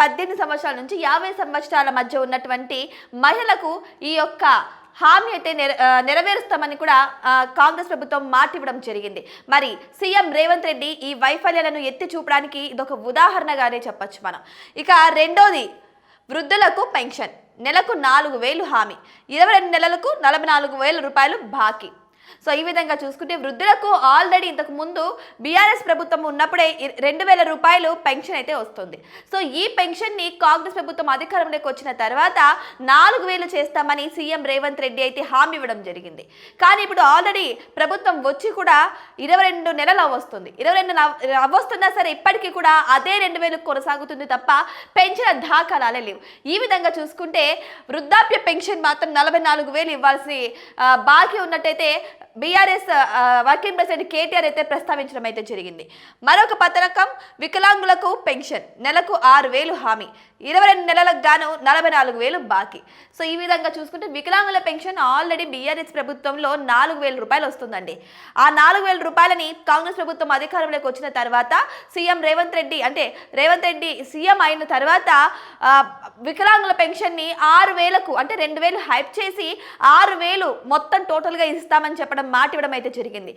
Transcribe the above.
పద్దెనిమిది సంవత్సరాల నుంచి యాభై సంవత్సరాల మధ్య ఉన్నటువంటి మహిళలకు ఈ యొక్క హామీ అయితే నెర నెరవేరుస్తామని కూడా కాంగ్రెస్ ప్రభుత్వం మాటివ్వడం జరిగింది. మరి సీఎం రేవంత్ రెడ్డి ఈ వైఫల్యాలను ఎత్తి చూపడానికి ఇదొక ఉదాహరణగానే చెప్పొచ్చు మనం. ఇక రెండోది వృద్ధులకు పెన్షన్. నెలకు నాలుగు వేలు హామీ. ఇరవై రెండు నెలలకు నలభై నాలుగు వేల రూపాయలు బాకీ. సో ఈ విధంగా చూసుకుంటే వృద్ధులకు ఆల్రెడీ ఇంతకు ముందు బీఆర్ఎస్ ప్రభుత్వం ఉన్నప్పుడే రెండు వేల రూపాయలు పెన్షన్ అయితే వస్తుంది. సో ఈ పెన్షన్ని కాంగ్రెస్ ప్రభుత్వం అధికారంలోకి వచ్చిన తర్వాత నాలుగు వేలు చేస్తామని సీఎం రేవంత్ రెడ్డి అయితే హామీ ఇవ్వడం జరిగింది. కానీ ఇప్పుడు ఆల్రెడీ ప్రభుత్వం వచ్చి కూడా ఇరవై రెండు నెలలు వస్తుంది ఇరవై రెండు అవ్వస్తున్నా సరే ఇప్పటికీ కూడా అదే రెండు వేలు కొనసాగుతుంది తప్ప పెంచిన దాఖలాలే లేవు. ఈ విధంగా చూసుకుంటే వృద్ధాప్య పెన్షన్ మాత్రం నలభై నాలుగు వేలు ఇవ్వాల్సి బాకీ ఉన్నట్టయితే బీఆర్ఎస్ వర్కింగ్ ప్రెసిడెంట్ కేటీఆర్ అయితే ప్రస్తావించడం అయితే జరిగింది. మరొక పథకం వికలాంగులకు పెన్షన్ నెలకు ఆరు వేలు హామీ. ఇరవై రెండు నెలలకు గాను నలభై నాలుగు వేలు బాకీ. సో ఈ విధంగా చూసుకుంటే వికలాంగుల పెన్షన్ ఆల్రెడీ బీఆర్ఎస్ ప్రభుత్వంలో నాలుగు వేల రూపాయలు వస్తుందండి. ఆ నాలుగు వేల రూపాయలని కాంగ్రెస్ ప్రభుత్వం అధికారంలోకి వచ్చిన తర్వాత సీఎం రేవంత్ రెడ్డి అంటే రేవంత్ రెడ్డి సీఎం అయిన తర్వాత వికలాంగుల పెన్షన్ని ఆరు వేలకు అంటే రెండు వేలు హైప్ చేసి ఆరు వేలు మొత్తం టోటల్గా ఇస్తామని చెప్పడం మాట ఇవ్వడం అయితే జరిగింది.